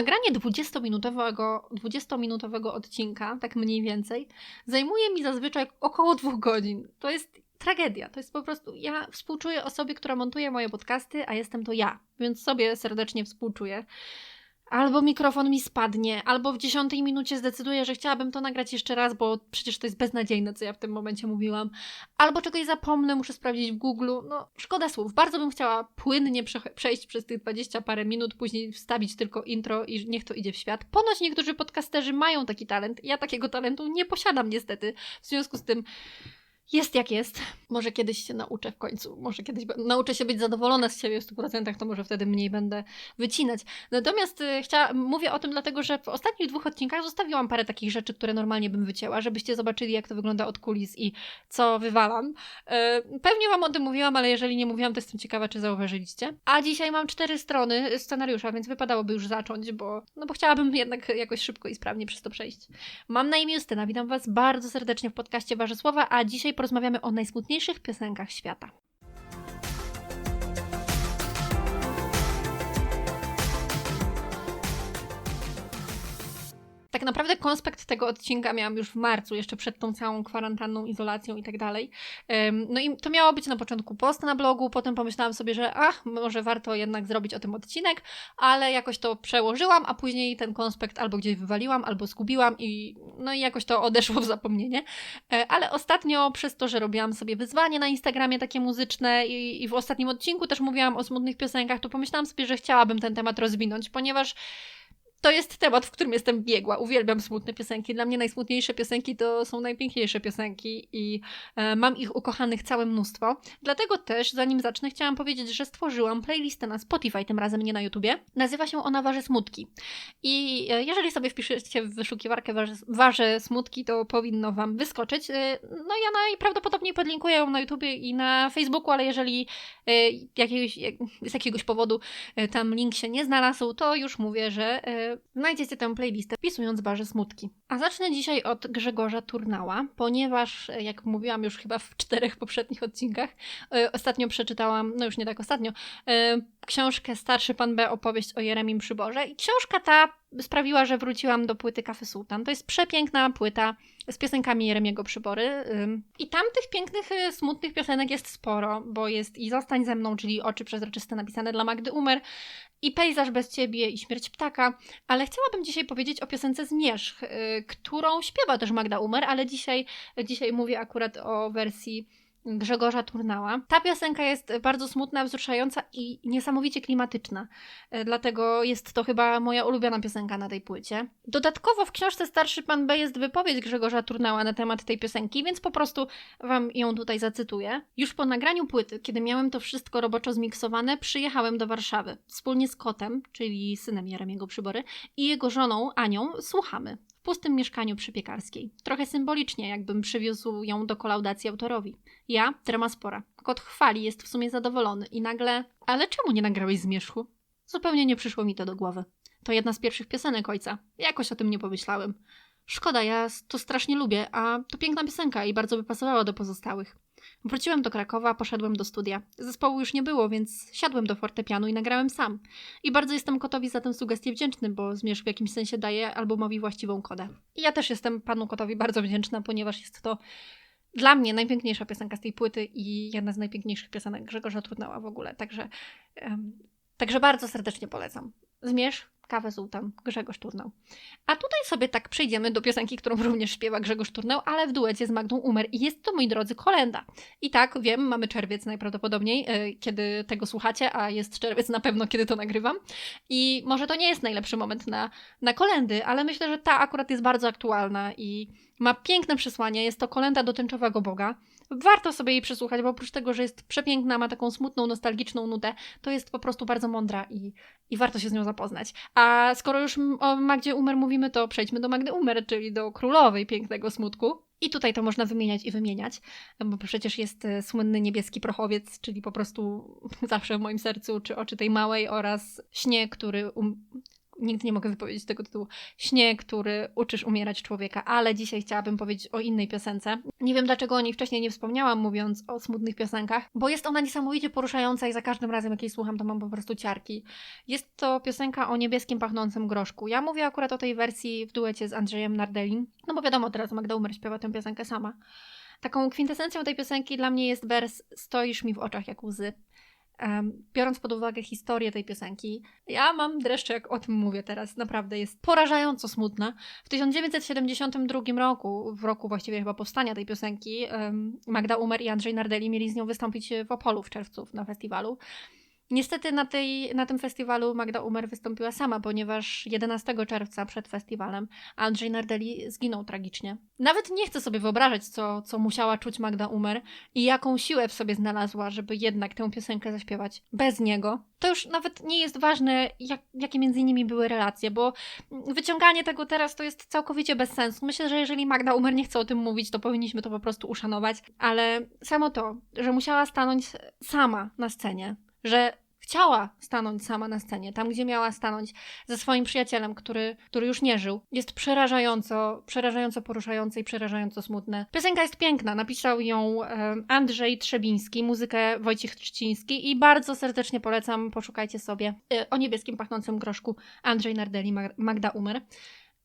nagranie 20-minutowego, 20-minutowego odcinka, tak mniej więcej, zajmuje mi zazwyczaj około dwóch godzin. To jest tragedia. To jest po prostu. Ja współczuję osobie, która montuje moje podcasty, a jestem to ja, więc sobie serdecznie współczuję albo mikrofon mi spadnie, albo w dziesiątej minucie zdecyduję, że chciałabym to nagrać jeszcze raz, bo przecież to jest beznadziejne, co ja w tym momencie mówiłam, albo czegoś zapomnę, muszę sprawdzić w Google. No, szkoda słów. Bardzo bym chciała płynnie prze przejść przez tych dwadzieścia parę minut, później wstawić tylko intro i niech to idzie w świat. Ponoć niektórzy podcasterzy mają taki talent. Ja takiego talentu nie posiadam niestety. W związku z tym jest jak jest. Może kiedyś się nauczę w końcu. Może kiedyś nauczę się być zadowolona z siebie w 100%, to może wtedy mniej będę wycinać. Natomiast y, mówię o tym dlatego, że w ostatnich dwóch odcinkach zostawiłam parę takich rzeczy, które normalnie bym wycięła, żebyście zobaczyli, jak to wygląda od kulis i co wywalam. Y, pewnie Wam o tym mówiłam, ale jeżeli nie mówiłam, to jestem ciekawa, czy zauważyliście. A dzisiaj mam cztery strony scenariusza, więc wypadałoby już zacząć, bo, no bo chciałabym jednak jakoś szybko i sprawnie przez to przejść. Mam na imię Justyna, witam Was bardzo serdecznie w podcaście Wasze Słowa, a dzisiaj porozmawiamy o najsmutniejszych piosenkach świata. Tak naprawdę konspekt tego odcinka miałam już w marcu, jeszcze przed tą całą kwarantanną, izolacją i tak dalej. No i to miało być na początku post na blogu, potem pomyślałam sobie, że ach, może warto jednak zrobić o tym odcinek, ale jakoś to przełożyłam, a później ten konspekt albo gdzieś wywaliłam, albo zgubiłam i no i jakoś to odeszło w zapomnienie. E, ale ostatnio przez to, że robiłam sobie wyzwanie na Instagramie takie muzyczne i, i w ostatnim odcinku też mówiłam o smutnych piosenkach, to pomyślałam sobie, że chciałabym ten temat rozwinąć, ponieważ to jest temat, w którym jestem biegła. Uwielbiam smutne piosenki. Dla mnie najsmutniejsze piosenki to są najpiękniejsze piosenki i e, mam ich ukochanych całe mnóstwo. Dlatego też, zanim zacznę, chciałam powiedzieć, że stworzyłam playlistę na Spotify, tym razem nie na YouTubie. Nazywa się ona Warze Smutki. I e, jeżeli sobie wpiszecie w wyszukiwarkę Warze, Warze Smutki, to powinno Wam wyskoczyć. E, no ja najprawdopodobniej podlinkuję ją na YouTubie i na Facebooku, ale jeżeli e, jakiegoś, z jakiegoś powodu e, tam link się nie znalazł, to już mówię, że e, znajdziecie tę playlistę wpisując Barze Smutki. A zacznę dzisiaj od Grzegorza Turnała, ponieważ, e, jak mówiłam już chyba w czterech poprzednich odcinkach, e, ostatnio przeczytałam, no już nie tak ostatnio, e, książkę Starszy Pan B, opowieść o Jeremim Przyborze i książka ta sprawiła, że wróciłam do płyty Kafy Sultan. To jest przepiękna płyta z piosenkami Jeremiego Przybory. I tam tych pięknych, y, smutnych piosenek jest sporo, bo jest i Zostań ze mną, czyli Oczy przezroczyste napisane dla Magdy Umer, i Pejzaż bez ciebie, i Śmierć ptaka, ale chciałabym dzisiaj powiedzieć o piosence Zmierzch, y, którą śpiewa też Magda Umer, ale dzisiaj, dzisiaj mówię akurat o wersji Grzegorza Turnała. Ta piosenka jest bardzo smutna, wzruszająca i niesamowicie klimatyczna. E, dlatego jest to chyba moja ulubiona piosenka na tej płycie. Dodatkowo w książce Starszy Pan B jest wypowiedź Grzegorza Turnała na temat tej piosenki, więc po prostu Wam ją tutaj zacytuję. Już po nagraniu płyty, kiedy miałem to wszystko roboczo zmiksowane, przyjechałem do Warszawy. Wspólnie z kotem, czyli synem Jeremiego Przybory, i jego żoną Anią słuchamy w pustym mieszkaniu przy piekarskiej. Trochę symbolicznie, jakbym przywiózł ją do kolaudacji autorowi. Ja, trema spora. Kot chwali, jest w sumie zadowolony i nagle... Ale czemu nie nagrałeś zmierzchu? Zupełnie nie przyszło mi to do głowy. To jedna z pierwszych piosenek ojca. Jakoś o tym nie pomyślałem. Szkoda, ja to strasznie lubię, a to piękna piosenka i bardzo by pasowała do pozostałych. Wróciłem do Krakowa, poszedłem do studia. Zespołu już nie było, więc siadłem do fortepianu i nagrałem sam. I bardzo jestem Kotowi za tę sugestię wdzięczny, bo Zmierzch w jakimś sensie daje albumowi właściwą kodę. I ja też jestem panu Kotowi bardzo wdzięczna, ponieważ jest to dla mnie najpiękniejsza piosenka z tej płyty i jedna z najpiękniejszych piosenek Grzegorza Trudnała w ogóle. Także, um, także bardzo serdecznie polecam. Zmierzch Kawę Sultan, Grzegorz Turnał. A tutaj sobie tak przejdziemy do piosenki, którą również śpiewa Grzegorz Turnał, ale w duecie z Magdą Umer. I jest to, moi drodzy, kolenda. I tak, wiem, mamy czerwiec najprawdopodobniej, yy, kiedy tego słuchacie, a jest czerwiec na pewno, kiedy to nagrywam. I może to nie jest najlepszy moment na, na kolendy, ale myślę, że ta akurat jest bardzo aktualna i ma piękne przesłanie. Jest to kolenda do tęczowego Boga warto sobie jej przesłuchać, bo oprócz tego, że jest przepiękna, ma taką smutną, nostalgiczną nutę, to jest po prostu bardzo mądra i, i warto się z nią zapoznać. A skoro już o Magdzie Umer mówimy, to przejdźmy do Magdy Umer, czyli do królowej pięknego smutku. I tutaj to można wymieniać i wymieniać, bo przecież jest e, słynny niebieski prochowiec, czyli po prostu zawsze w moim sercu czy oczy tej małej oraz śnie, który um nigdy nie mogę wypowiedzieć tego tytułu. Śnie, który uczysz umierać człowieka, ale dzisiaj chciałabym powiedzieć o innej piosence. Nie wiem dlaczego o niej wcześniej nie wspomniałam, mówiąc o smutnych piosenkach, bo jest ona niesamowicie poruszająca i za każdym razem, jak jej słucham, to mam po prostu ciarki. Jest to piosenka o niebieskim pachnącym groszku. Ja mówię akurat o tej wersji w duecie z Andrzejem Nardelim, no bo wiadomo, teraz Magda Umer śpiewa tę piosenkę sama. Taką kwintesencją tej piosenki dla mnie jest wers Stoisz mi w oczach jak łzy. Biorąc pod uwagę historię tej piosenki, ja mam dreszcze, jak o tym mówię teraz. Naprawdę jest porażająco smutna. W 1972 roku, w roku właściwie chyba powstania tej piosenki, Magda Umer i Andrzej Nardeli mieli z nią wystąpić w Opolu w czerwcu na festiwalu. Niestety na, tej, na tym festiwalu Magda Umer wystąpiła sama, ponieważ 11 czerwca przed festiwalem Andrzej Nardeli zginął tragicznie. Nawet nie chcę sobie wyobrażać, co, co musiała czuć Magda Umer i jaką siłę w sobie znalazła, żeby jednak tę piosenkę zaśpiewać bez niego. To już nawet nie jest ważne, jak, jakie między nimi były relacje, bo wyciąganie tego teraz to jest całkowicie bez sensu. Myślę, że jeżeli Magda Umer nie chce o tym mówić, to powinniśmy to po prostu uszanować, ale samo to, że musiała stanąć sama na scenie, że chciała stanąć sama na scenie, tam gdzie miała stanąć ze swoim przyjacielem, który, który już nie żył, jest przerażająco, przerażająco poruszające i przerażająco smutne. Piosenka jest piękna, napisał ją Andrzej Trzebiński, muzykę Wojciech Trzciński i bardzo serdecznie polecam, poszukajcie sobie e, o niebieskim pachnącym groszku Andrzej Nardeli, Magda Umer.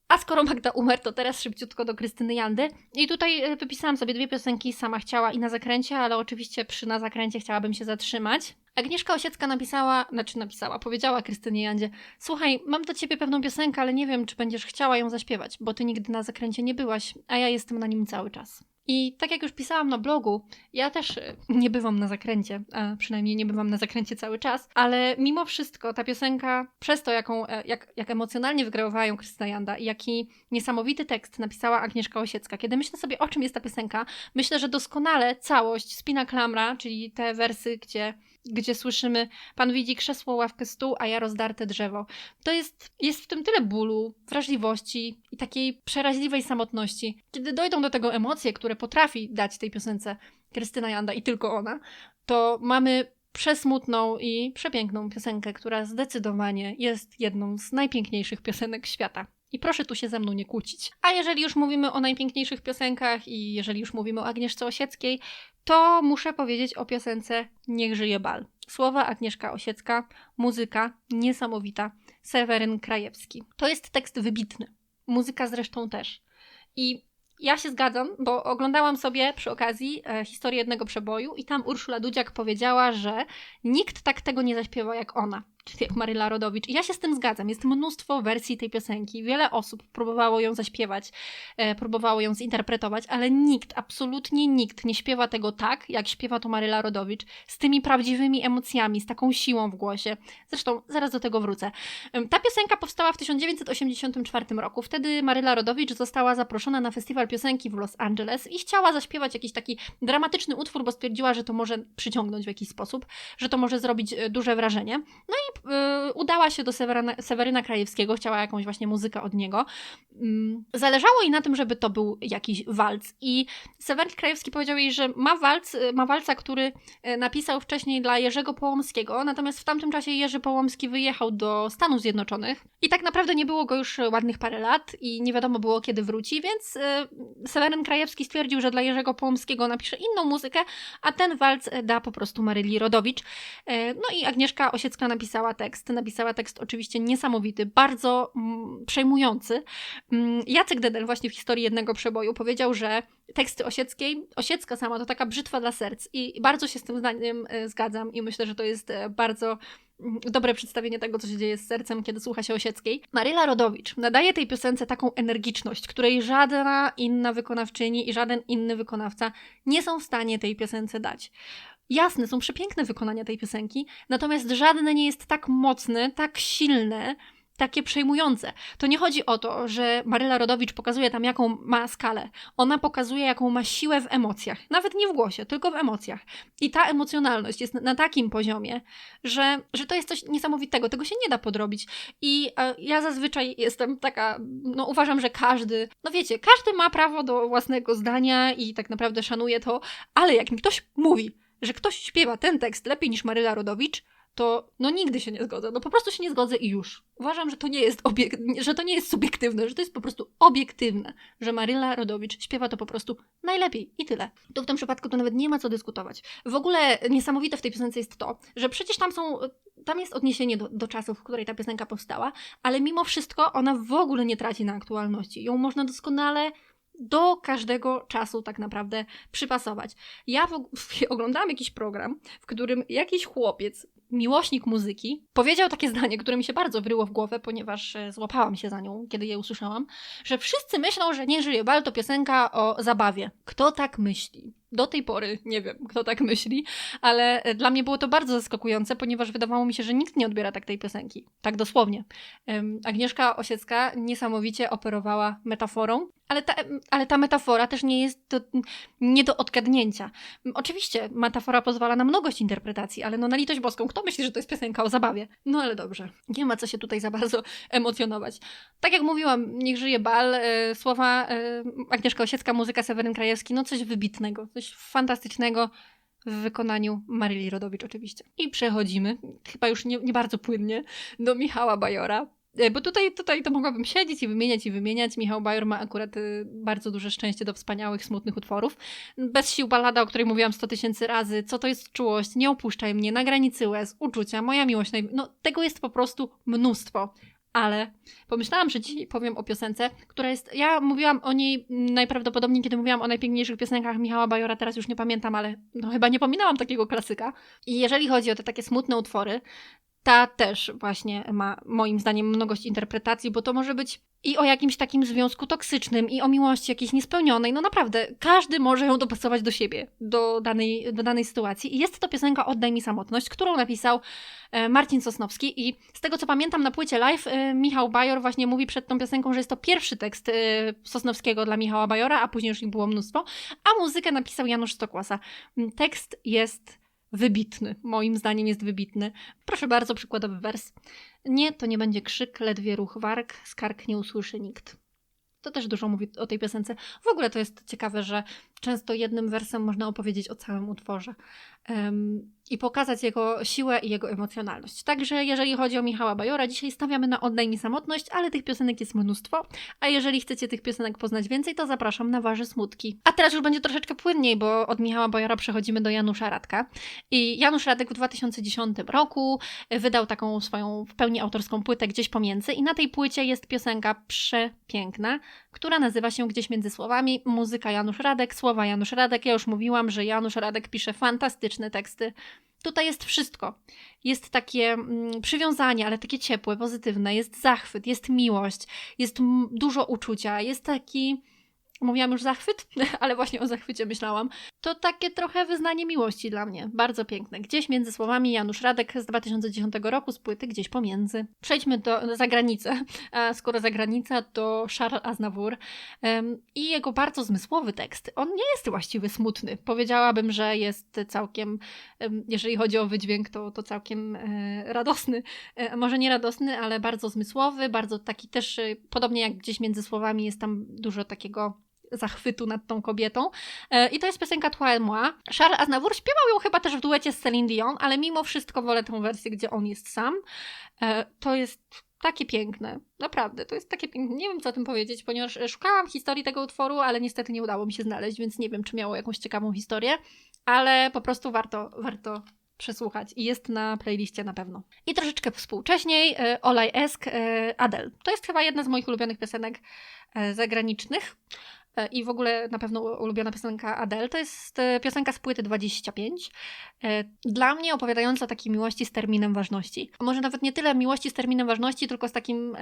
A skoro Magda umarł, to teraz szybciutko do Krystyny Jandy. I tutaj e, wypisałam sobie dwie piosenki sama chciała i na zakręcie, ale oczywiście przy na zakręcie chciałabym się zatrzymać. Agnieszka Osiecka napisała, znaczy napisała, powiedziała Krystynie Jandzie Słuchaj, mam do ciebie pewną piosenkę, ale nie wiem, czy będziesz chciała ją zaśpiewać, bo ty nigdy na zakręcie nie byłaś, a ja jestem na nim cały czas. I tak jak już pisałam na blogu, ja też e, nie bywam na zakręcie, a przynajmniej nie bywam na zakręcie cały czas, ale mimo wszystko ta piosenka, przez to jaką, e, jak, jak emocjonalnie wygrawowała ją Krystyna Janda i jaki niesamowity tekst napisała Agnieszka Osiecka. Kiedy myślę sobie o czym jest ta piosenka, myślę, że doskonale całość Spina Klamra, czyli te wersy, gdzie gdzie słyszymy Pan widzi krzesło, ławkę, stół, a ja rozdarte drzewo. To jest, jest w tym tyle bólu, wrażliwości i takiej przeraźliwej samotności. Kiedy dojdą do tego emocje, które potrafi dać tej piosence Krystyna Janda i tylko ona, to mamy przesmutną i przepiękną piosenkę, która zdecydowanie jest jedną z najpiękniejszych piosenek świata. I proszę tu się ze mną nie kłócić. A jeżeli już mówimy o najpiękniejszych piosenkach i jeżeli już mówimy o Agnieszce Osieckiej, to muszę powiedzieć o piosence Niech żyje bal. Słowa Agnieszka Osiecka, muzyka niesamowita, Seweryn Krajewski. To jest tekst wybitny, muzyka zresztą też. I ja się zgadzam, bo oglądałam sobie przy okazji e, historię jednego przeboju i tam Urszula Dudziak powiedziała, że nikt tak tego nie zaśpiewa jak ona jak Maryla Rodowicz. I ja się z tym zgadzam. Jest mnóstwo wersji tej piosenki. Wiele osób próbowało ją zaśpiewać, e, próbowało ją zinterpretować, ale nikt, absolutnie nikt nie śpiewa tego tak, jak śpiewa to Maryla Rodowicz, z tymi prawdziwymi emocjami, z taką siłą w głosie. Zresztą zaraz do tego wrócę. Ta piosenka powstała w 1984 roku. Wtedy Maryla Rodowicz została zaproszona na festiwal piosenki w Los Angeles i chciała zaśpiewać jakiś taki dramatyczny utwór, bo stwierdziła, że to może przyciągnąć w jakiś sposób, że to może zrobić e, duże wrażenie. No i udała się do Seweryna, Seweryna Krajewskiego, chciała jakąś właśnie muzykę od niego. Y, zależało jej na tym, żeby to był jakiś walc. I Seweryn Krajewski powiedział jej, że ma walc, y, ma walca, który y, napisał wcześniej dla Jerzego Połomskiego, natomiast w tamtym czasie Jerzy Połomski wyjechał do Stanów Zjednoczonych i tak naprawdę nie było go już ładnych parę lat i nie wiadomo było kiedy wróci, więc y, Seweryn Krajewski stwierdził, że dla Jerzego Połomskiego napisze inną muzykę, a ten walc da po prostu Maryli Rodowicz. No i Agnieszka Osiecka napisała napisała tekst. Napisała tekst oczywiście niesamowity, bardzo mm, przejmujący. Mm, Jacek Dedel właśnie w historii jednego przeboju powiedział, że teksty Osieckiej, Osiecka sama to taka brzytwa dla serc i bardzo się z tym zdaniem y, zgadzam i myślę, że to jest y, bardzo mm, dobre przedstawienie tego, co się dzieje z sercem, kiedy słucha się Osieckiej. Maryla Rodowicz nadaje tej piosence taką energiczność, której żadna inna wykonawczyni i żaden inny wykonawca nie są w stanie tej piosence dać. Jasne, są przepiękne wykonania tej piosenki, natomiast żadne nie jest tak mocne, tak silne, takie przejmujące. To nie chodzi o to, że Maryla Rodowicz pokazuje tam, jaką ma skalę. Ona pokazuje, jaką ma siłę w emocjach. Nawet nie w głosie, tylko w emocjach. I ta emocjonalność jest na takim poziomie, że, że to jest coś niesamowitego. Tego się nie da podrobić. I e, ja zazwyczaj jestem taka, no uważam, że każdy, no wiecie, każdy ma prawo do własnego zdania i tak naprawdę szanuje to, ale jak mi ktoś mówi, że ktoś śpiewa ten tekst lepiej niż Maryla Rodowicz, to no nigdy się nie zgodzę. No po prostu się nie zgodzę i już. Uważam, że to nie jest obiek- że to nie jest subiektywne, że to jest po prostu obiektywne, że Maryla Rodowicz śpiewa to po prostu najlepiej i tyle. To w tym przypadku to nawet nie ma co dyskutować. W ogóle niesamowite w tej piosence jest to, że przecież tam są tam jest odniesienie do, do czasów, w której ta piosenka powstała, ale mimo wszystko ona w ogóle nie traci na aktualności. Ją można doskonale do każdego czasu tak naprawdę przypasować. Ja w, oglądałam jakiś program, w którym jakiś chłopiec, miłośnik muzyki, powiedział takie zdanie, które mi się bardzo wryło w głowę, ponieważ e, złapałam się za nią, kiedy je usłyszałam, że wszyscy myślą, że Nie żyje bal to piosenka o zabawie. Kto tak myśli? Do tej pory nie wiem, kto tak myśli, ale e, dla mnie było to bardzo zaskakujące, ponieważ wydawało mi się, że nikt nie odbiera tak tej piosenki. Tak dosłownie. Agnieszka Osiecka niesamowicie operowała metaforą, ale ta, ale ta metafora też nie jest do, nie do odgadnięcia. Oczywiście metafora pozwala na mnogość interpretacji, ale no na litość boską, kto myśli, że to jest piosenka o zabawie? No ale dobrze, nie ma co się tutaj za bardzo emocjonować. Tak jak mówiłam, niech żyje bal, e, słowa e, Agnieszka Osiecka, muzyka Seweryn Krajewski, no coś wybitnego, coś fantastycznego w wykonaniu Maryli Rodowicz oczywiście. I przechodzimy, chyba już nie, nie bardzo płynnie, do Michała Bajora. E, bo tutaj, tutaj to mogłabym siedzieć i wymieniać i wymieniać. Michał Bajor ma akurat y, bardzo duże szczęście do wspaniałych, smutnych utworów. Bez sił balada, o której mówiłam sto tysięcy razy. Co to jest czułość? Nie opuszczaj mnie. Na granicy łez. Uczucia. Moja miłość. No tego jest po prostu mnóstwo ale pomyślałam, że dzisiaj powiem o piosence, która jest. Ja mówiłam o niej najprawdopodobniej, kiedy mówiłam o najpiękniejszych piosenkach Michała Bajora, teraz już nie pamiętam, ale no chyba nie pominęłam takiego klasyka. I jeżeli chodzi o te takie smutne utwory, ta też właśnie ma moim zdaniem mnogość interpretacji, bo to może być i o jakimś takim związku toksycznym, i o miłości jakiejś niespełnionej. No naprawdę, każdy może ją dopasować do siebie, do danej, do danej sytuacji. I jest to piosenka Oddaj mi samotność, którą napisał e, Marcin Sosnowski. I z tego co pamiętam na płycie live, e, Michał Bajor właśnie mówi przed tą piosenką, że jest to pierwszy tekst e, Sosnowskiego dla Michała Bajora, a później już ich było mnóstwo. A muzykę napisał Janusz Stokłasa. Tekst jest wybitny. Moim zdaniem jest wybitny. Proszę bardzo, przykładowy wers. Nie, to nie będzie krzyk, ledwie ruch warg, skarg nie usłyszy nikt. To też dużo mówi o tej piosence. W ogóle to jest ciekawe, że często jednym wersem można opowiedzieć o całym utworze i pokazać jego siłę i jego emocjonalność. Także jeżeli chodzi o Michała Bajora, dzisiaj stawiamy na Oddaj mi samotność, ale tych piosenek jest mnóstwo, a jeżeli chcecie tych piosenek poznać więcej, to zapraszam na Wasze Smutki. A teraz już będzie troszeczkę płynniej, bo od Michała Bajora przechodzimy do Janusza Radka. I Janusz Radek w 2010 roku wydał taką swoją w pełni autorską płytę Gdzieś Pomiędzy i na tej płycie jest piosenka przepiękna, która nazywa się Gdzieś Między Słowami, muzyka Janusz Radek, słowa Janusz Radek. Ja już mówiłam, że Janusz Radek pisze fantastyczne teksty. Tutaj jest wszystko. Jest takie mm, przywiązanie, ale takie ciepłe, pozytywne. Jest zachwyt, jest miłość, jest dużo uczucia, jest taki Mówiłam już zachwyt, ale właśnie o zachwycie myślałam. To takie trochę wyznanie miłości dla mnie. Bardzo piękne. Gdzieś między słowami Janusz Radek z 2010 roku z płyty Gdzieś pomiędzy. Przejdźmy do zagranicy. Skoro zagranica, to Charles Aznavour i jego bardzo zmysłowy tekst. On nie jest właściwie smutny. Powiedziałabym, że jest całkiem, jeżeli chodzi o wydźwięk, to, to całkiem e, radosny. E, może nie radosny, ale bardzo zmysłowy, bardzo taki też, e, podobnie jak gdzieś między słowami jest tam dużo takiego zachwytu nad tą kobietą. E, I to jest piosenka Toi moi. Charles Aznavour śpiewał ją chyba też w duecie z Celine Dion, ale mimo wszystko wolę tę wersję, gdzie on jest sam. E, to jest takie piękne. Naprawdę, to jest takie piękne. Nie wiem, co o tym powiedzieć, ponieważ szukałam historii tego utworu, ale niestety nie udało mi się znaleźć, więc nie wiem, czy miało jakąś ciekawą historię, ale po prostu warto, warto przesłuchać i jest na playliście na pewno. I troszeczkę współcześniej e, Olaj Esk Adele. To jest chyba jedna z moich ulubionych piosenek zagranicznych. E, i w ogóle na pewno ulubiona piosenka Adele to jest e, piosenka z płyty 25. E, dla mnie opowiadająca o takiej miłości z terminem ważności. Może nawet nie tyle miłości z terminem ważności, tylko z takim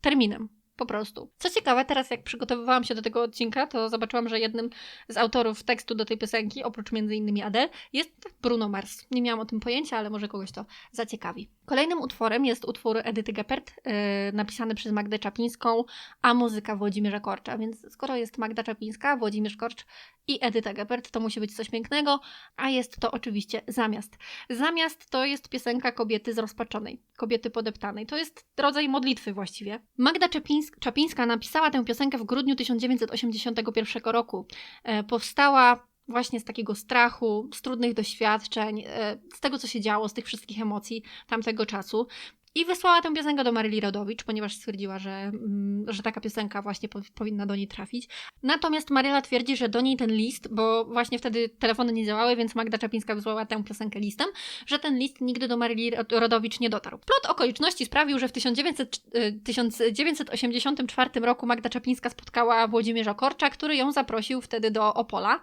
terminem. Po prostu. Co ciekawe, teraz jak przygotowywałam się do tego odcinka, to zobaczyłam, że jednym z autorów tekstu do tej piosenki, oprócz między innymi Adele, jest Bruno Mars. Nie miałam o tym pojęcia, ale może kogoś to zaciekawi. Kolejnym utworem jest utwór Edyty Geppert, yy, napisany przez Magdę Czapińską, a muzyka Włodzimierza Korcza. Więc skoro jest Magda Czapińska, Włodzimierz Korcz i Edyta Geppert, to musi być coś pięknego, a jest to oczywiście Zamiast. Zamiast to jest piosenka kobiety zrozpaczonej, kobiety podeptanej. To jest rodzaj modlitwy właściwie. Magda Czapińska, Czapińska napisała tę piosenkę w grudniu 1981 roku. E, powstała właśnie z takiego strachu, z trudnych doświadczeń, e, z tego, co się działo, z tych wszystkich emocji tamtego czasu. I wysłała tę piosenkę do Maryli Rodowicz, ponieważ stwierdziła, że, mm, że taka piosenka właśnie po, powinna do niej trafić. Natomiast Maryla twierdzi, że do niej ten list, bo właśnie wtedy telefony nie działały, więc Magda Czapińska wysłała tę piosenkę listem, że ten list nigdy do Maryli Rodowicz nie dotarł. Plot okoliczności sprawił, że w 1900, 1984 roku Magda Czapińska spotkała Włodzimierza Korcza, który ją zaprosił wtedy do Opola.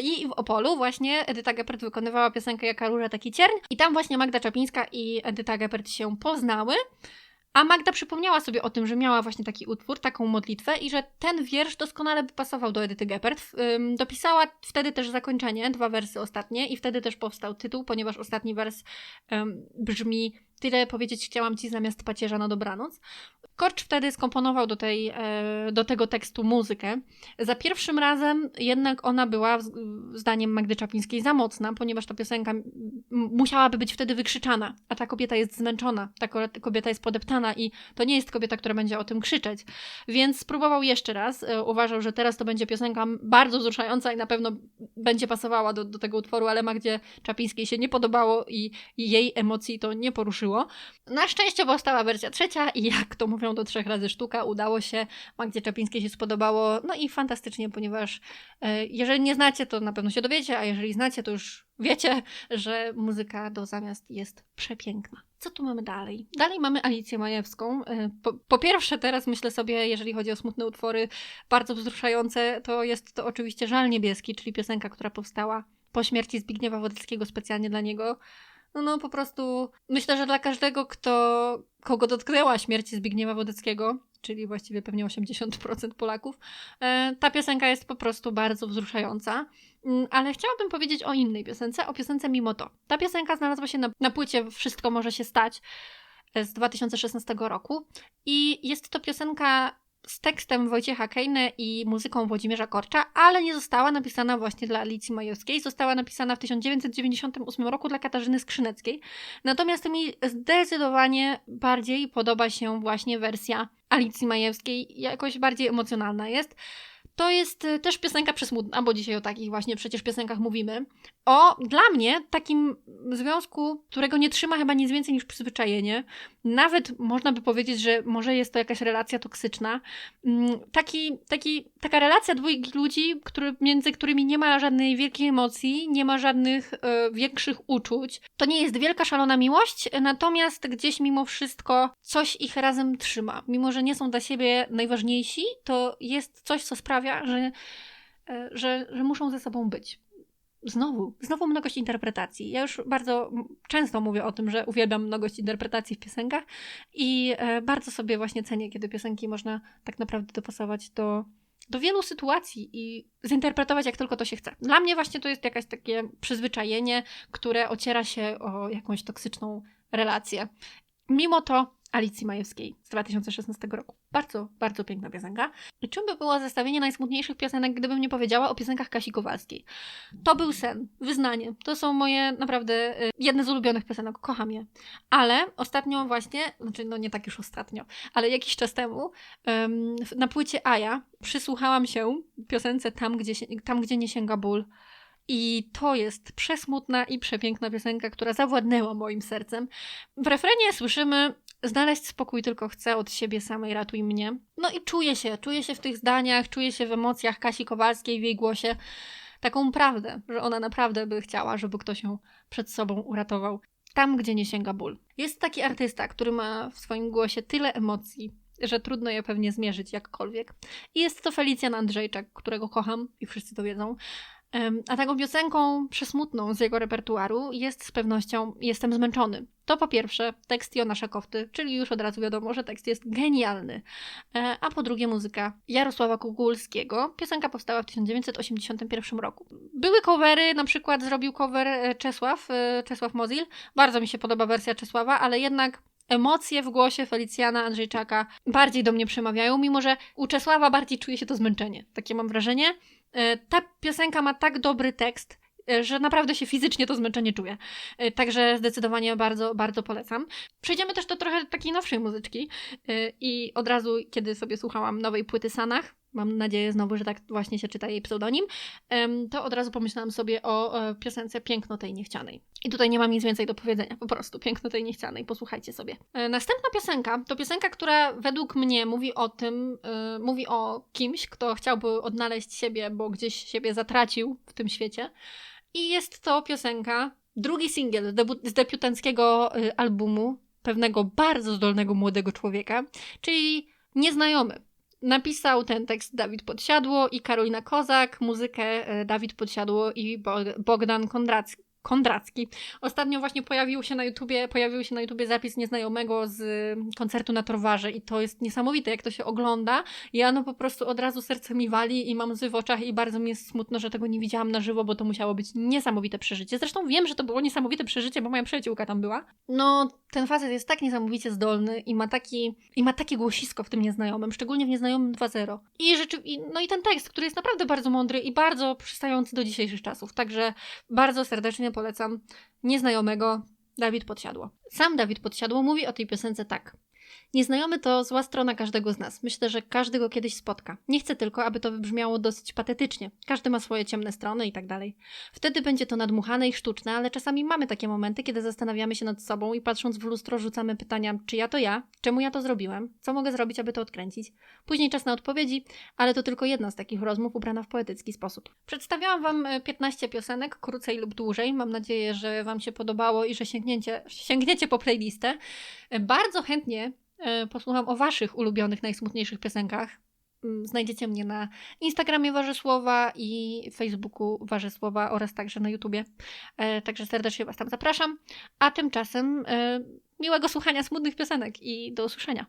I w Opolu właśnie Edyta Geppert wykonywała piosenkę Jaka róża, taki cierń. I tam właśnie Magda Czapińska i Edyta Geppert się poznały. A Magda przypomniała sobie o tym, że miała właśnie taki utwór, taką modlitwę i że ten wiersz doskonale by pasował do Edyty Geppert. dopisała wtedy też zakończenie, dwa wersy ostatnie i wtedy też powstał tytuł, ponieważ ostatni wers brzmi Tyle powiedzieć chciałam ci zamiast pacierza na dobranoc. Korcz wtedy skomponował do, tej, e, do tego tekstu muzykę. Za pierwszym razem jednak ona była, zdaniem Magdy Czapińskiej, za mocna, ponieważ ta piosenka musiałaby być wtedy wykrzyczana, a ta kobieta jest zmęczona, ta kobieta jest podeptana i to nie jest kobieta, która będzie o tym krzyczeć. Więc spróbował jeszcze raz. E, uważał, że teraz to będzie piosenka bardzo wzruszająca i na pewno będzie pasowała do, do tego utworu, ale Magdzie Czapińskiej się nie podobało i, i jej emocji to nie poruszyło. Na szczęście powstała wersja trzecia i jak to mówią do trzech razy sztuka, udało się. Magdzie Czapińskiej się spodobało. No i fantastycznie, ponieważ e, jeżeli nie znacie, to na pewno się dowiecie, a jeżeli znacie, to już wiecie, że muzyka do zamiast jest przepiękna. Co tu mamy dalej? Dalej mamy Alicję Majewską. E, po, po, pierwsze, teraz myślę sobie, jeżeli chodzi o smutne utwory, bardzo wzruszające, to jest to oczywiście Żal Niebieski, czyli piosenka, która powstała po śmierci Zbigniewa Wodeckiego specjalnie dla niego. No, no po prostu myślę, że dla każdego, kto, kogo dotknęła śmierć Zbigniewa Wodeckiego, czyli właściwie pewnie 80% Polaków, e, ta piosenka jest po prostu bardzo wzruszająca. Mm, ale chciałabym powiedzieć o innej piosence, o piosence Mimo to. Ta piosenka znalazła się na, na płycie Wszystko może się stać e, z 2016 roku i jest to piosenka z tekstem Wojciecha Kejne i muzyką Włodzimierza Korcza, ale nie została napisana właśnie dla Alicji Majewskiej. Została napisana w 1998 roku dla Katarzyny Skrzyneckiej. Natomiast mi zdecydowanie bardziej podoba się właśnie wersja Alicji Majewskiej. Jakoś bardziej emocjonalna jest. To jest y, też piosenka przesmutna, bo dzisiaj o takich właśnie przecież piosenkach mówimy. O, dla mnie, takim związku, którego nie trzyma chyba nic więcej niż przyzwyczajenie. Nawet można by powiedzieć, że może jest to jakaś relacja toksyczna. Mm, taki, taki, taka relacja dwóch ludzi, który, między którymi nie ma żadnej wielkiej emocji, nie ma żadnych e, większych uczuć. To nie jest wielka, szalona miłość, natomiast gdzieś mimo wszystko coś ich razem trzyma. Mimo, że nie są dla siebie najważniejsi, to jest coś, co sprawia, że, e, że, że muszą ze sobą być. Znowu, znowu mnogość interpretacji. Ja już bardzo często mówię o tym, że uwielbiam mnogość interpretacji w piosenkach i e, bardzo sobie właśnie cenię, kiedy piosenki można tak naprawdę dopasować do, do wielu sytuacji i zinterpretować jak tylko to się chce. Dla mnie właśnie to jest jakieś takie przyzwyczajenie, które ociera się o jakąś toksyczną relację. Mimo to Alicji Majewskiej z 2016 roku. Bardzo, bardzo piękna piosenka. I czym by było zestawienie najsmutniejszych piosenek, gdybym nie powiedziała o piosenkach Kasi Kowalskiej? To był sen, wyznanie. To są moje naprawdę y, jedne z ulubionych piosenek. Kocham je. Ale ostatnio właśnie, znaczy no nie tak już ostatnio, ale jakiś czas temu na płycie Aja przysłuchałam się piosence Tam, gdzie, się, tam, gdzie nie sięga ból. I to jest przesmutna i przepiękna piosenka, która zawładnęła moim sercem. W refrenie słyszymy znaleźć spokój tylko chcę od siebie samej, ratuj mnie. No i czuję się, czuję się w tych zdaniach, czuję się w emocjach Kasi Kowalskiej, w jej głosie taką prawdę, że ona naprawdę by chciała, żeby ktoś ją przed sobą uratował. Tam, gdzie nie sięga ból. Jest taki artysta, który ma w swoim głosie tyle emocji, że trudno je pewnie zmierzyć jakkolwiek. I jest to Felicjan Andrzejczak, którego kocham i wszyscy to wiedzą. A taką piosenką przesmutną z jego repertuaru jest z pewnością Jestem zmęczony. To po pierwsze tekst Jona Szakowty, czyli już od razu wiadomo, że tekst jest genialny. E, a po drugie muzyka Jarosława Kugulskiego. Piosenka powstała w 1981 roku. Były covery, na przykład zrobił cover e, Czesław, e, Czesław Mozil. Bardzo mi się podoba wersja Czesława, ale jednak emocje w głosie Felicjana Andrzejczaka bardziej do mnie przemawiają, mimo że u Czesława bardziej czuje się to zmęczenie. Takie mam wrażenie. E, ta piosenka ma tak dobry tekst, e, że naprawdę się fizycznie to zmęczenie czuje. E, także zdecydowanie bardzo, bardzo polecam. Przejdziemy też do trochę takiej nowszej muzyczki i od razu, kiedy sobie słuchałam nowej płyty Sanach, mam nadzieję znowu, że tak właśnie się czyta jej pseudonim, to od razu pomyślałam sobie o e, piosence Piękno tej niechcianej. I tutaj nie mam nic więcej do powiedzenia, po prostu Piękno tej niechcianej, posłuchajcie sobie. E, Następna piosenka to piosenka, która według mnie mówi o tym, e, mówi o kimś, kto chciałby odnaleźć siebie, bo gdzieś siebie zatracił w tym świecie. I jest to piosenka, drugi singiel z, debiutanckiego albumu pewnego bardzo zdolnego młodego człowieka, czyli Nieznajomy. Napisał ten tekst Dawid Podsiadło i Karolina Kozak, muzykę e, Dawid Podsiadło i Bo- Bogdan Kondracki. Kondracki. Ostatnio właśnie pojawił się na YouTubie, pojawił się na YouTubie zapis nieznajomego z koncertu na Torwarze i to jest niesamowite, jak to się ogląda. Ja no po prostu od razu serce mi wali i mam łzy w oczach i bardzo mi jest smutno, że tego nie widziałam na żywo, bo to musiało być niesamowite przeżycie. Zresztą wiem, że to było niesamowite przeżycie, bo moja przyjaciółka tam była. No, ten facet jest tak niesamowicie zdolny i ma, taki, i ma takie głosisko w tym nieznajomym, szczególnie w nieznajomym 2.0. I rzeczy, i, no i ten tekst, który jest naprawdę bardzo mądry i bardzo przystający do dzisiejszych czasów. Także bardzo serdecznie polecam nieznajomego Dawid Podsiadło. Sam Dawid Podsiadło mówi o tej piosence tak. Nieznajomy to zła strona każdego z nas. Myślę, że każdy go kiedyś spotka. Nie chcę tylko, aby to wybrzmiało dosyć patetycznie. Każdy ma swoje ciemne strony i tak dalej. Wtedy będzie to nadmuchane i sztuczne, ale czasami mamy takie momenty, kiedy zastanawiamy się nad sobą i patrząc w lustro rzucamy pytania, czy ja to ja? Czemu ja to zrobiłem? Co mogę zrobić, aby to odkręcić? Później czas na odpowiedzi, ale to tylko jedna z takich rozmów ubrana w poetycki sposób. Przedstawiałam Wam e, 15 piosenek, krócej lub dłużej. Mam nadzieję, że Wam się podobało i że sięgniecie, sięgniecie po playlistę. E, Bardzo chętnie e, posłucham o Waszych ulubionych, najsmutniejszych piosenkach. Mm, Znajdziecie mnie na Instagramie Warzysłowa i Facebooku Warzysłowa oraz także na YouTubie. E, Także serdecznie Was tam zapraszam. A tymczasem e, miłego słuchania smutnych piosenek i do usłyszenia.